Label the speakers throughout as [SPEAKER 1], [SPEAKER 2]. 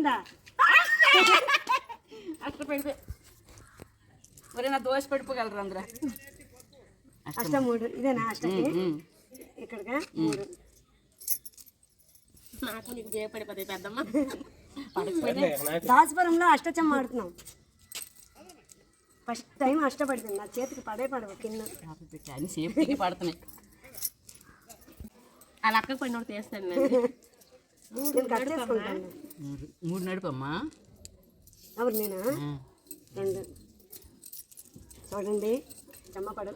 [SPEAKER 1] పడిపోయిందా
[SPEAKER 2] అక్కడ పడిపోయి ఒరే నా దోశ పడిపోగలరు అందరూ
[SPEAKER 1] అష్ట మూడు. ఇదేనా అష్టకి? ఇక్కడికా? మూడు.
[SPEAKER 2] నాకు నీకు చేయపడిపోతాయి పెద్దమ్మ.
[SPEAKER 1] దాసపురంలో అష్టచమ్మ ఆడుతున్నాం. ఫస్ట్ టైం అష్ట పడుతుంది నా చేతికి పడే పడవు కింద.
[SPEAKER 2] అని సేఫ్టీకి పడుతున్నాయి. అలా అక్కకు పడిన తీస్తాను నేను.
[SPEAKER 1] నేను కట్టేసుకుంటాను
[SPEAKER 2] మూడు నడిపమ్మా.
[SPEAKER 1] అవును నేనా? రెండు. చూడండి చెమ్మ పడ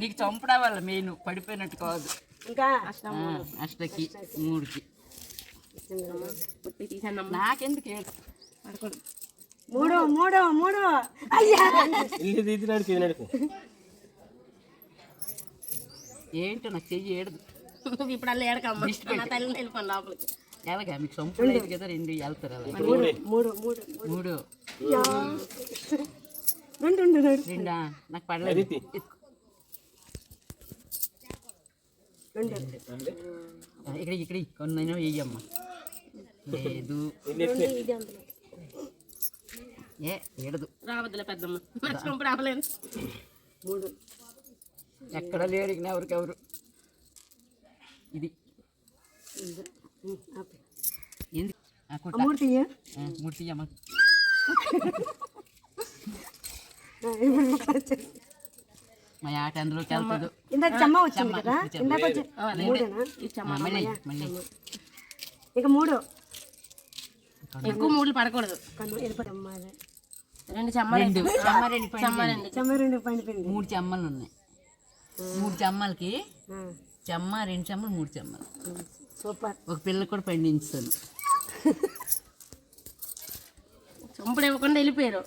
[SPEAKER 2] నీకు చంపడం వల్ల మెయిన్ పడిపోయినట్టు కాదు.
[SPEAKER 1] ఇంకా?
[SPEAKER 2] అష్టకి మూడుకి. నాకెందుకు పడుకోడు
[SPEAKER 1] మూడో మూడో మూడు. అయ్యా.
[SPEAKER 2] ఏంటో నాకు చెయ్యి ఏడదు.
[SPEAKER 3] ఇప్పుడు అలా ఏడకమ్మ. తల్లి వెళ్ళిపోను లోపలికి.
[SPEAKER 2] ఎలాగా? మీకు సొంపులు లేదు కదా రెండు వెళ్తారు
[SPEAKER 1] మూడు మూడు రెండు రెండా
[SPEAKER 2] నాకు పడలేదు. ఇక్కడ ఇక్కడ కొన్నైనా వేయమ్మా. లేదు. ఏ ఏడదు.
[SPEAKER 3] రావద్దులే పెద్దమ్మ. రావలేదు
[SPEAKER 1] మూడు.
[SPEAKER 2] ఎక్కడ లేరు ఎవరికెవరు? ఇది. మా ఆట అందులోకి వెళ్తుంది
[SPEAKER 1] ఇందాక చెమ్మ వచ్చింది కదా. ఇందాక వచ్చి ఇక మూడు.
[SPEAKER 3] ఎక్కువ మూడులు పడకూడదు. రెండు చెమ్మలు
[SPEAKER 2] చెమ్మ రెండు
[SPEAKER 1] పండిపోయింది
[SPEAKER 2] మూడు చెమ్మలు ఉన్నాయి. మూడు చెమ్మలకి చెమ్మ రెండు చెమ్మలు మూడు చెమ్మలు.
[SPEAKER 1] సూపర్.
[SPEAKER 2] ఒక పిల్ల కూడా పండించాను
[SPEAKER 3] చంపుడు ఇవ్వకుండా వెళ్ళిపోయారు.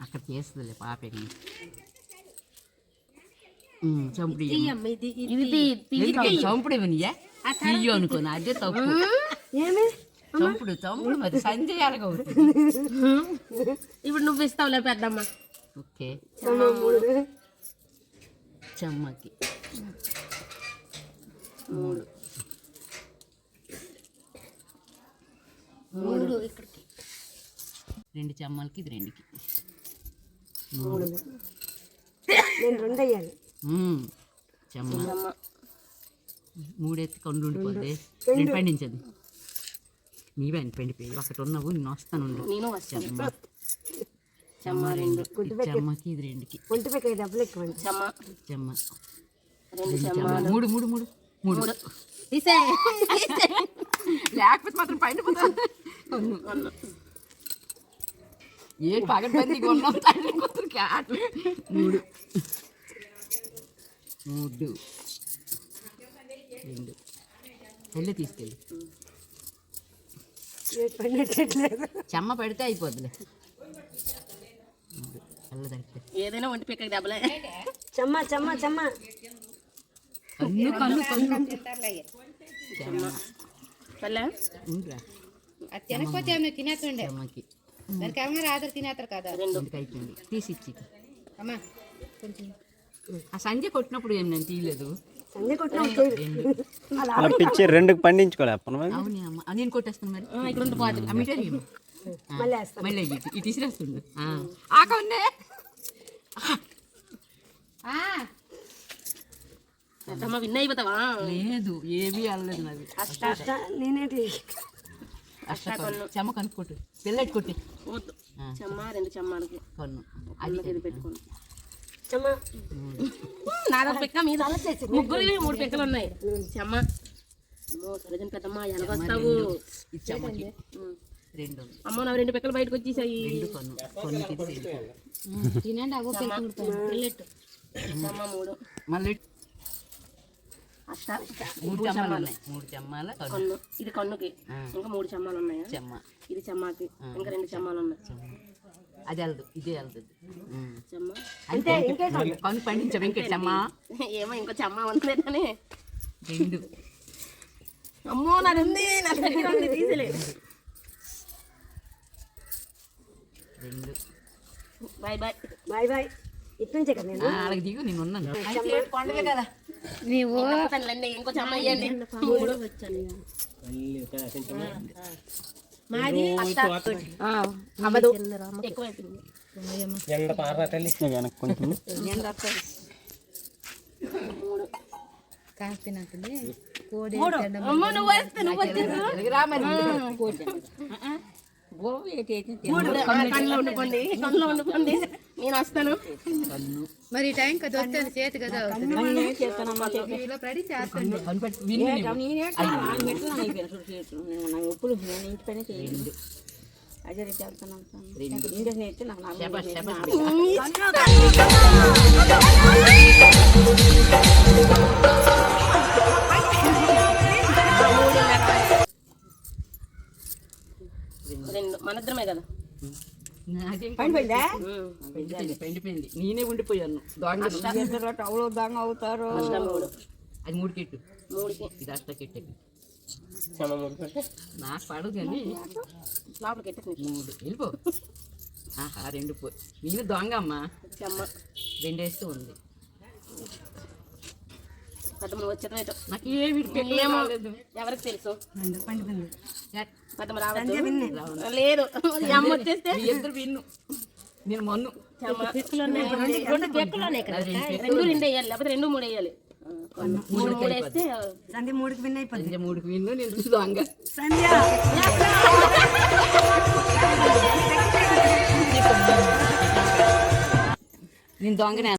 [SPEAKER 2] అక్కడ చేస్తుందిలే పాప చంపుడు
[SPEAKER 3] ఇది తీ- తీ-
[SPEAKER 2] చంపుడు అనుకోను అదే తప్పు.
[SPEAKER 1] ఏమి?
[SPEAKER 2] చంపుడు చంపుడు మరి సంజయ్ ఎలాగవుతుంది
[SPEAKER 3] ఇప్పుడు నువ్వు ఇస్తావులే పెద్దమ్మ.
[SPEAKER 2] ఓకే. చెమ్మకి. మూడు.
[SPEAKER 3] మూడు. ఇక్కడికి.
[SPEAKER 2] రెండు చెమ్మలకి ఇది రెండుకి.
[SPEAKER 1] మూడు. నేను రెండు.
[SPEAKER 2] చెమ్మ. మూడెత్తి కొండు ఉండిపోద్ది రెండు. పండించదు నీవే అని పండిపోయి ఒకటి ఉన్నావు నేను వస్తాను.
[SPEAKER 3] నేను వస్తాను.
[SPEAKER 2] చెమ్మ
[SPEAKER 3] రెండు.
[SPEAKER 2] చెమ్మకి ఇది రెండుకి.
[SPEAKER 1] ఒంటి పెక్క డబ్బులు ఎక్కువ
[SPEAKER 3] చెమ్మ.
[SPEAKER 2] చెమ్మ.
[SPEAKER 3] రెండు చెమ్మ.
[SPEAKER 2] మూడు మూడు మూడు. మూడు.
[SPEAKER 3] తీసే
[SPEAKER 2] లేకపోతే మాత్రం పండిపోతాను ఏ కూతురికి మూడు. మూడు. రెండు. వెళ్ళి తీసుకెళ్ళి. చెమ్మ పెడితే అయిపోద్దిలే.
[SPEAKER 3] ఏదైనా ఒంటి పిక్కకి దెబ్బలే.
[SPEAKER 1] చెమ్మ చెమ్మ చెమ్మ.
[SPEAKER 2] కన్ను కన్ను కన్ను చెమ్మ
[SPEAKER 3] పల్లె?
[SPEAKER 2] ఉండురా.
[SPEAKER 4] అది తినకపోతే తినేస్తుండే?
[SPEAKER 2] చెమ్మకి.
[SPEAKER 4] దానికి ఏమన్నా రాత్రి తినేస్తారు కదా.
[SPEAKER 2] ఎందుకు అయిపోయింది. తీసి ఇచ్చి.
[SPEAKER 4] అమ్మా కొంచెం.
[SPEAKER 2] ఆ సంజయ్ కొట్టినప్పుడు ఏం నేను తీయలేదు.
[SPEAKER 5] మన పిచ్చి రెండు పండించుకోలే
[SPEAKER 2] నేను కొట్టేస్తాను మరి.
[SPEAKER 3] ఇక్కడ విన్ అయిపోతావా
[SPEAKER 2] లేదు ఏమీ అల్లలేదు నాది.
[SPEAKER 1] అష్ట
[SPEAKER 2] అష్ట చెమ్మ కనుక్కోట్టు పిల్లటి కొట్టి.
[SPEAKER 3] చెమ్మ రెండు చెమ్మకి
[SPEAKER 2] కొన్ను.
[SPEAKER 3] అది పెట్టుకోను.
[SPEAKER 1] చెమ్మ.
[SPEAKER 3] నాదొక పిక్క మీద. ముగ్గురు మూడు పిక్కలు ఉన్నాయి. చెమ్మ. అమ్మో సరిజన్ పెద్దమ్మ ఎలాగొస్తావు
[SPEAKER 2] రెండు.
[SPEAKER 3] అమ్మో నా రెండు పిక్కలు బయటకు వచ్చేసాయి.
[SPEAKER 4] తినండి అవ్వ
[SPEAKER 3] వెళ్ళెట్టు. చెమ్మ మూడు.
[SPEAKER 2] మళ్ళీ మూడు చెమ్మలు ఉన్నాయి. మూడు చెమ్మాల కన్ను.
[SPEAKER 3] ఇది కన్నుకి. ఇంకా మూడు చెమ్మాలు ఉన్నాయా?
[SPEAKER 2] చెమ్మ.
[SPEAKER 3] ఇది చెమ్మకి. ఇంకా రెండు చెమ్మాలు ఉన్నాయి.
[SPEAKER 2] అది వెళ్దు ఇదే.
[SPEAKER 3] చెమ్మ
[SPEAKER 2] అంతే కన్ను పండించ వెంకట చెమ్మ
[SPEAKER 3] ఏమో ఇంకో చెమ్మ ఉంది
[SPEAKER 2] రెండు
[SPEAKER 3] అమ్మో నాది ఉంది నా దగ్గర ఉంది
[SPEAKER 2] రెండు
[SPEAKER 3] బాయ్ బాయ్
[SPEAKER 1] బాయ్ బాయ్ ఇటు నుంచే కదా నేను
[SPEAKER 2] వాళ్ళకి దిగు నేను ఉన్నాను
[SPEAKER 4] నీవు
[SPEAKER 3] తనలండి ఇంకో చెమ్మ ఇవ్వండి మూడు మాది
[SPEAKER 4] అవ్వదు.
[SPEAKER 3] ఎక్కువైపోయింది
[SPEAKER 5] ఎండ పారా తల్లి? వెనక్కి కొంచెం.
[SPEAKER 4] కాస్తినట్టుంది కోడి
[SPEAKER 3] అమ్మ. నువ్వు వస్తే నువ్వు కళ్ళు ఉండుకోండి కళ్ళు ఉండుకోండి నేను వస్తాను.
[SPEAKER 4] మరి టైం కదా వస్తుంది చేతి కదా
[SPEAKER 2] శబాష్
[SPEAKER 3] రెండు. మనద్దరమే కదా?
[SPEAKER 2] నాకేం పెండిపోయింది నేనే ఉండిపోయాను. దొంగ
[SPEAKER 3] అష్టం మూడు.
[SPEAKER 2] అది మూడు కెట్టు. ఇది అష్ట కెట్టు నాకు పడదు కానీ మూడు వెళ్ళిపో. ఆహా రెండు పో. నేను దొంగ అమ్మ
[SPEAKER 3] చెమ్మ.
[SPEAKER 2] రెండేస్తూ ఉంది.
[SPEAKER 3] పదమూడు వచ్చేటం
[SPEAKER 2] నాకు ఏమి
[SPEAKER 3] ఏమో ఎవరికి తెలుసు
[SPEAKER 2] ఎట్
[SPEAKER 3] పదమ రావద్దు లేదు ఈ అమ్మ వచ్చేస్తే
[SPEAKER 2] మీ ఇద్దరు విన్ను నేను మొన్ను
[SPEAKER 3] చెమ్మ రెండు పెక్కులు ఉన్నాయి కదా రెండు రెండు వేయాలి లేకపోతే రెండు మూడు వేయాలి మూడు మూడు వేస్తే
[SPEAKER 1] సంధ్య మూడుకి విన్ అయిపోయింది
[SPEAKER 2] సంజయ్ మూడుకి విన్ను నేను దొంగ
[SPEAKER 1] సంధ్య
[SPEAKER 2] నేను దొంగనే